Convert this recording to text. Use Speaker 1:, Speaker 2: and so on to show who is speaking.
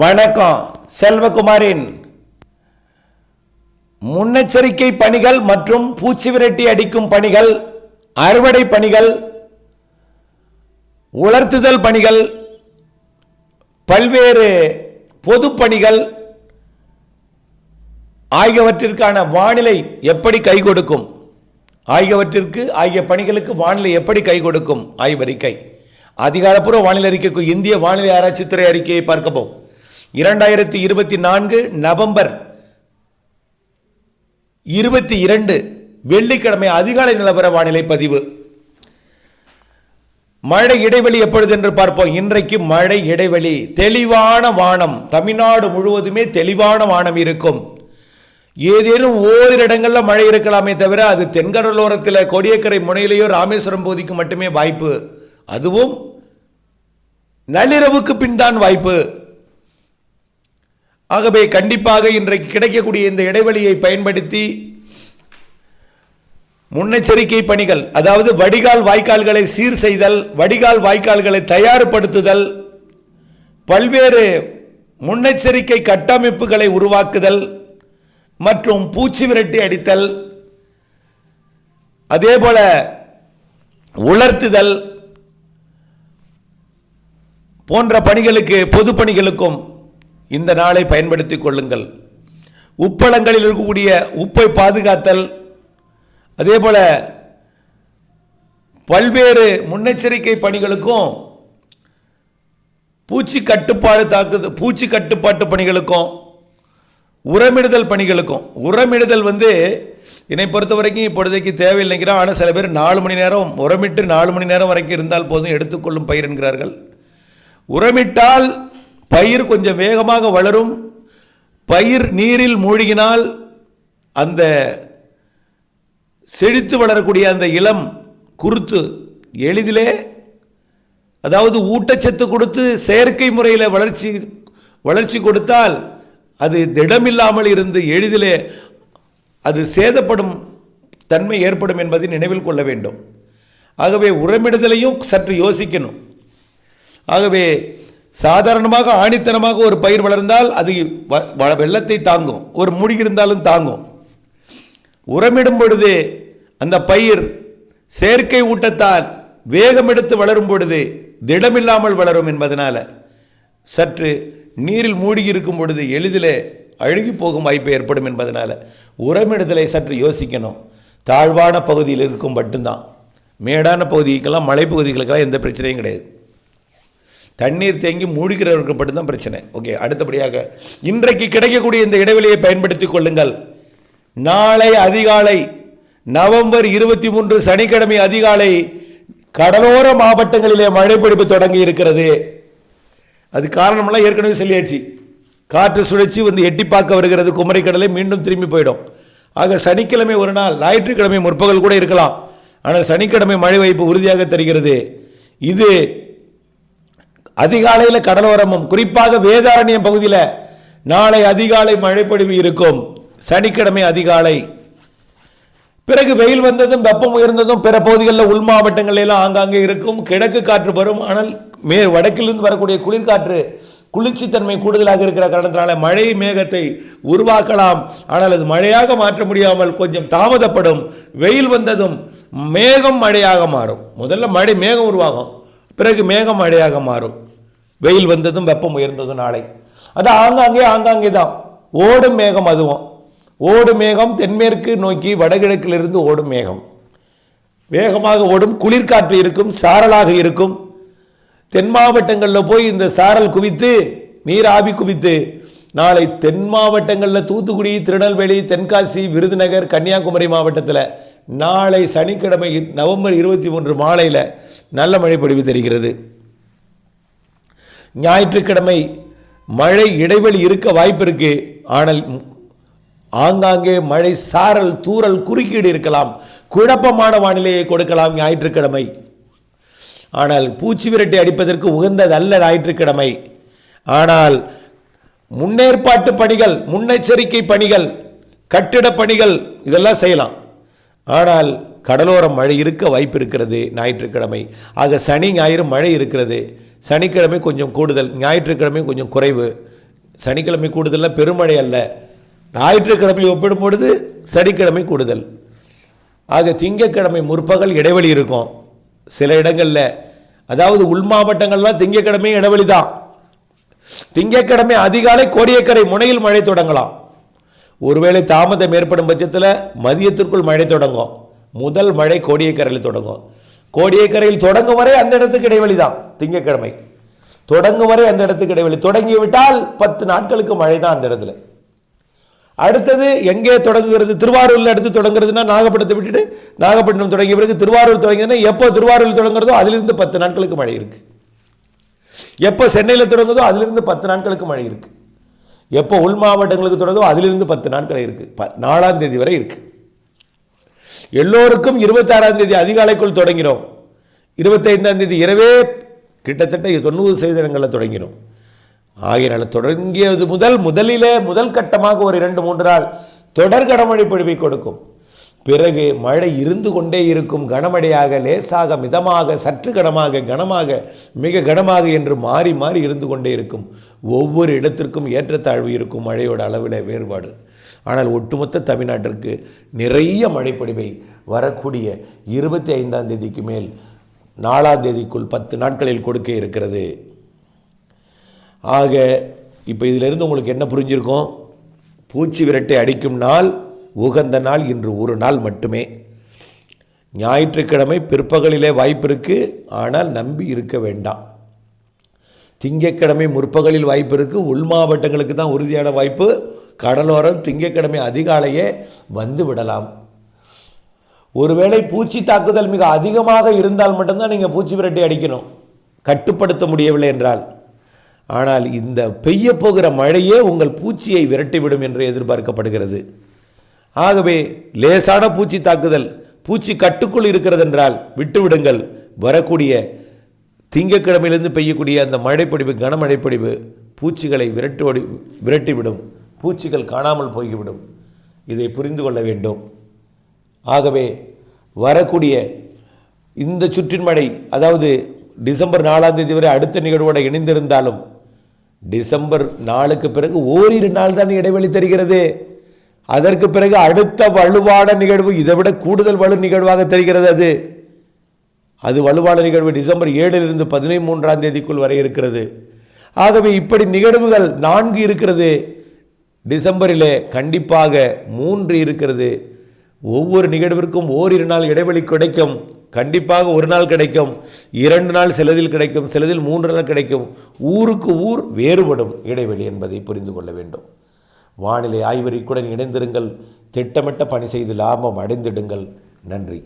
Speaker 1: வணக்கம் செல்வகுமாரின் முன்னெச்சரிக்கை பணிகள் மற்றும் பூச்சி விரட்டி அடிக்கும் பணிகள் அறுவடை பணிகள் உலர்த்துதல் பணிகள் பல்வேறு பொது பணிகள் ஆகியவற்றிற்கான வானிலை எப்படி கை கொடுக்கும்? ஆகியவற்றிற்கு ஆகிய பணிகளுக்கு வானிலை எப்படி கை கொடுக்கும்? ஆய்வறிக்கை. அதிகாரப்பூர்வ வானிலை அறிக்கைக்கு இந்திய வானிலை ஆராய்ச்சித்துறை அறிக்கையை பார்க்கவும் இரண்டாயிரத்தி இருபத்தி நான்கு நவம்பர் இருபத்தி இரண்டு வெள்ளிக்கிழமை அதிகாலை நிலவர வானிலை பதிவு. மழை இடைவெளி எப்பொழுது என்று பார்ப்போம். இன்றைக்கு மழை இடைவெளி. தெளிவான வானம். தமிழ்நாடு முழுவதுமே தெளிவான வானம் இருக்கும். ஏதேனும் ஓரிரு மழை இருக்கலாமே தவிர அது தென்கடலோரத்தில் கொடியக்கரை முனையிலேயோ ராமேஸ்வரம் பகுதிக்கு மட்டுமே வாய்ப்பு. அதுவும் நள்ளிரவுக்கு பின் தான் வாய்ப்பு. ஆகவே கண்டிப்பாக இன்றைக்கு கிடைக்கக்கூடிய இந்த இடைவெளியை பயன்படுத்தி முன்னெச்சரிக்கை பணிகள் அதாவது வடிகால் வாய்க்கால்களை சீர் செய்தல் வடிகால் வாய்க்கால்களை தயார்படுத்துதல் பல்வேறு முன்னெச்சரிக்கை கட்டமைப்புகளை உருவாக்குதல் மற்றும் பூச்சி விரட்டி அடித்தல் அதேபோல உலர்த்துதல் போன்ற பணிகளுக்கு பொது பணிகளுக்கும் இந்த நாளை பயன்படுத்தி கொள்ளுங்கள். உப்பளங்களில் இருக்கக்கூடிய உப்பை பாதுகாத்தல் அதே போல் பல்வேறு முன்னெச்சரிக்கை பணிகளுக்கும் பூச்சி கட்டுப்பாடு தாக்குது பூச்சி கட்டுப்பாட்டு பணிகளுக்கும் உரமிடுதல் பணிகளுக்கும். உரமிடுதல் வந்து என்னை பொறுத்த வரைக்கும் இப்பொழுதைக்கு தேவையில்லைங்கிறோம் ஆனால் சில பேர் நாலு மணி நேரம் உரமிட்டு நாலு மணி நேரம் வரைக்கும் இருந்தால் போதும் எடுத்துக்கொள்ளும் பயிர் என்கிறார்கள். உரமிட்டால் பயிர் கொஞ்சம் வேகமாக வளரும். பயிர் நீரில் மூழ்கினால் அந்த செழித்து வளரக்கூடிய அந்த இளம் குருத்து எளிதிலே அதாவது ஊட்டச்சத்து கொடுத்து செயற்கை முறையில் வளர்ச்சி வளர்ச்சி கொடுத்தால் அது திடமில்லாமல் இருந்து எளிதிலே அது சேதப்படும் தன்மை ஏற்படும் என்பதை நினைவில் கொள்ள வேண்டும். ஆகவே உரமிடுதலையும் சற்று யோசிக்கணும். ஆகவே சாதாரணமாக ஆணித்தனமாக ஒரு பயிர் வளர்ந்தால் அது வ- வெள்ளத்தை தாங்கும். ஒரு முடி இருந்தாலும் தாங்கும். உரமிடும் பொழுது அந்த பயிர் செயற்கை ஊட்டத்தால் வேகம் எடுத்து வளரும் பொழுது திடமில்லாமல் வளரும் என்பதனால் சற்று நீரில் மூழ்கி இருக்கும் பொழுது எளிதில் அழுகி போகும் வாய்ப்பு ஏற்படும் என்பதனால் உரமிடுதலை சற்று யோசிக்கணும். தாழ்வான பகுதியில் இருக்கும் மட்டும்தான். மேடான பகுதிக்கெல்லாம் மலைப்பகுதிகளுக்கெல்லாம் எந்த பிரச்சனையும் கிடையாது. தண்ணீர் தேங்கி மூழ்கிறவர்களுக்கு மட்டும்தான் பிரச்சனை. ஓகே அடுத்தபடியாக இன்றைக்கு கிடைக்கக்கூடிய இந்த இடைவெளியை பயன்படுத்திக் கொள்ளுங்கள். நாளை அதிகாலை நவம்பர் இருபத்தி மூன்று சனிக்கிழமை அதிகாலை கடலோர மாவட்டங்களிலே மழை பிடிப்பு தொடங்கி இருக்கிறது. அது காரணமெல்லாம் ஏற்கனவே சொல்லியாச்சு. காற்று சுழற்சி வந்து எட்டி பார்க்க வருகிறது. குமரிக்கடலை மீண்டும் திரும்பி போயிடும். ஆக சனிக்கிழமை ஒரு நாள் ஞாயிற்றுக்கிழமை முற்பகல் கூட இருக்கலாம். ஆனால் சனிக்கிழமை மழை வாய்ப்பு உறுதியாக தருகிறது. இது அதிகாலையில் கடலோரமும் குறிப்பாக வேதாரண்யம் பகுதியில் நாளை அதிகாலை மழைப்பொழிவு இருக்கும். சனிக்கிழமை அதிகாலை. பிறகு வெயில் வந்ததும் வெப்பம் உயர்ந்ததும் பிற பகுதிகளில் உள் மாவட்டங்களிலாம் ஆங்காங்கே இருக்கும். கிழக்கு காற்று வரும். ஆனால் மே வடக்கிலிருந்து வரக்கூடிய குளிர்காற்று குளிர்ச்சித்தன்மை கூடுதலாக இருக்கிற காரணத்தினால மழை மேகத்தை உருவாக்கலாம். ஆனால் அது மழையாக மாற்ற முடியாமல் கொஞ்சம் தாமதப்படும். வெயில் வந்ததும் மேகம் மழையாக மாறும். முதல்ல மழை மேகம் உருவாகும். பிறகு மேகம் மழையாக மாறும். வெயில் வந்ததும் வெப்பம் உயர்ந்ததும் நாளை. அது ஆங்காங்கே ஆங்காங்கே தான். ஓடும் மேகம் அதுவும். ஓடும் மேகம் தென்மேற்கு நோக்கி வடகிழக்கிலிருந்து ஓடும் மேகம். வேகமாக ஓடும் குளிர்காற்று இருக்கும் சாரலாக இருக்கும். தென் மாவட்டங்களில் போய் இந்த சாரல் குவித்து நீர் ஆவி குவித்து நாளை தென் மாவட்டங்களில் தூத்துக்குடி திருநெல்வேலி தென்காசி விருதுநகர் கன்னியாகுமரி மாவட்டத்தில் நாளை சனிக்கிழமை நவம்பர் இருபத்தி மூன்று மாலையில் நல்ல மழை பொழிவு தெரிகிறது. ஞாயிற்றுக்கிழமை மழை இடைவெளி இருக்க வாய்ப்பு இருக்கு. ஆனால் ஆங்காங்கே மழை சாரல் தூறல் குறுக்கீடு இருக்கலாம். குழப்பமான வானிலையை கொடுக்கலாம் ஞாயிற்றுக்கிழமை. ஆனால் பூச்சி விரட்டி அடிப்பதற்கு உகந்தது அல்ல ஞாயிற்றுக்கிழமை. ஆனால் முன்னேற்பாட்டு பணிகள் முன்னெச்சரிக்கை பணிகள் கட்டிட பணிகள் இதெல்லாம் செய்யலாம். ஆனால் கடலோரம் மழை இருக்க வாய்ப்பு இருக்கிறது ஞாயிற்றுக்கிழமை. ஆக சனி ஞாயிறு மழை இருக்கிறது. சனிக்கிழமை கொஞ்சம் கூடுதல் ஞாயிற்றுக்கிழமை கொஞ்சம் குறைவு. சனிக்கிழமை கூடுதலில் பெருமழை அல்ல. ஞாயிற்றுக்கிழமை ஒப்பிடும் பொழுது சனிக்கிழமை கூடுதல். ஆக திங்கட்கிழமை முற்பகல் இடைவெளி இருக்கும். சில இடங்களில் அதாவது உள் மாவட்டங்கள்லாம் திங்கக்கிழமை இடைவெளி தான் திங்கட்கிழமை அதிகாலை கோடியக்கரை முனையில் மழை தொடங்கலாம். ஒருவேளை தாமதம் ஏற்படும் பட்சத்தில் மதியத்திற்குள் மழை தொடங்கும். முதல் மழை கோடியக்கரையில் தொடங்கும். கோடியக்கரையில் தொடங்கும் வரை அந்த இடத்துக்கு இடைவெளி தான் திங்கக்கிழமை தொடங்கும் வரை அந்த இடத்துக்கு இடைவெளி. தொடங்கி விட்டால் பத்து நாட்களுக்கு மழை தான் அந்த இடத்துல. அடுத்தது எங்கே தொடங்குகிறது? திருவாரூரில் அடுத்து தொடங்குறதுன்னா நாகப்பட்டினத்தை விட்டுட்டு நாகப்பட்டினம் தொடங்கிய பிறகு திருவாரூர் தொடங்கியதுன்னா எப்போ திருவாரூர் தொடங்குறதோ அதிலிருந்து பத்து நாட்களுக்கு மழை இருக்கு. எப்போ சென்னையில் தொடங்குதோ அதிலிருந்து பத்து நாட்களுக்கு மழை இருக்குது எப்போ உள் மாவட்டங்களுக்கு தொடர்ந்தோ அதிலிருந்து பத்து நாட்கள் இருக்கு. ப நாலாம் தேதி வரை இருக்கு. எல்லோருக்கும் இருபத்தாறாம் தேதி அதிகாலைக்குள் தொடங்கினோம். இருபத்தைந்தாம் தேதி இரவே கிட்டத்தட்ட தொண்ணூறு சதவீதங்களில் தொடங்கினோம். ஆகையினால தொடங்கியது முதல் முதலிலே முதல் கட்டமாக ஒரு இரண்டு மூன்று நாள் தொடர் கனமழை பொழிவை கொடுக்கும். பிறகு மழை இருந்து கொண்டே இருக்கும் கனமழையாக லேசாக மிதமாக சற்று கனமாக கனமாக மிக கனமாக என்று மாறி மாறி இருந்து கொண்டே இருக்கும். ஒவ்வொரு இடத்திற்கும் ஏற்றத்தாழ்வு இருக்கும் மழையோட அளவில் வேறுபாடு. ஆனால் ஒட்டுமொத்த தமிழ்நாட்டிற்கு நிறைய மழைப்பொழிவை வரக்கூடிய இருபத்தி ஐந்தாம் தேதிக்கு மேல் நாலாம் தேதிக்குள் பத்து நாட்களில் கொடுக்க இருக்கிறது. ஆக இப்போ இதிலிருந்து உங்களுக்கு என்ன புரிஞ்சிருக்கும்? பூச்சி விரட்டை அடிக்கும் நாள் உகந்த நாள் இன்று ஒரு நாள் மட்டுமே. ஞாயிற்றுக்கிழமை பிற்பகலிலே வாய்ப்பு இருக்குது ஆனால் நம்பி இருக்க வேண்டாம். திங்கட்கிழமை முற்பகலில் வாய்ப்பு இருக்குது உள் மாவட்டங்களுக்கு தான் உறுதியான வாய்ப்பு. கடலோரம் திங்கக்கிழமை அதிகாலையே வந்து விடலாம். ஒருவேளை பூச்சி தாக்குதல் மிக அதிகமாக இருந்தால் மட்டும்தான் நீங்கள் பூச்சி விரட்டி அடிக்கணும். கட்டுப்படுத்த முடியவில்லை என்றால். ஆனால் இந்த பெய்ய போகிற மழையே உங்கள் பூச்சியை விரட்டிவிடும் என்று எதிர்பார்க்கப்படுகிறது. ஆகவே லேசான பூச்சி தாக்குதல் பூச்சி கட்டுக்குள் இருக்கிறது என்றால் விட்டுவிடுங்கள். வரக்கூடிய திங்கட்கிழமையிலிருந்து பெய்யக்கூடிய அந்த மழைப்பொடிவு கனமழைப்பொடிவு பூச்சிகளை விரட்டு விரட்டிவிடும். பூச்சிகள் காணாமல் போய்விடும். இதை புரிந்து கொள்ள வேண்டும். ஆகவே வரக்கூடிய இந்த சுற்றின் மழை அதாவது டிசம்பர் நாலாம் தேதி வரை அடுத்த நிகழ்வோடு இணைந்திருந்தாலும் டிசம்பர் நாளுக்கு பிறகு ஓரிரு நாள் தான் இடைவெளி தருகிறது. அதற்கு பிறகு அடுத்த வலுவான நிகழ்வு இதை விட கூடுதல் வலு நிகழ்வாக தெரிகிறது அது. அது வலுவான நிகழ்வு டிசம்பர் ஏழிலிருந்து பதினைமூன்றாம் தேதிக்குள் வரை இருக்கிறது. ஆகவே இப்படி நிகழ்வுகள் நான்கு இருக்கிறது. டிசம்பரிலே கண்டிப்பாக மூன்று இருக்கிறது. ஒவ்வொரு நிகழ்விற்கும் ஓரிரு நாள் இடைவெளி கிடைக்கும். கண்டிப்பாக ஒரு நாள் கிடைக்கும். இரண்டு நாள் சிலதில் கிடைக்கும். சிலதில் மூன்று நாள் கிடைக்கும். ஊருக்கு ஊர் வேறுபடும் இடைவெளி என்பதை புரிந்து கொள்ள வேண்டும். வானிலை ஆய்வறிக்குடன் இணைந்திருங்கள். திட்டமிட்ட பணி செய்து லாபம் அடைந்திடுங்கள். நன்றி.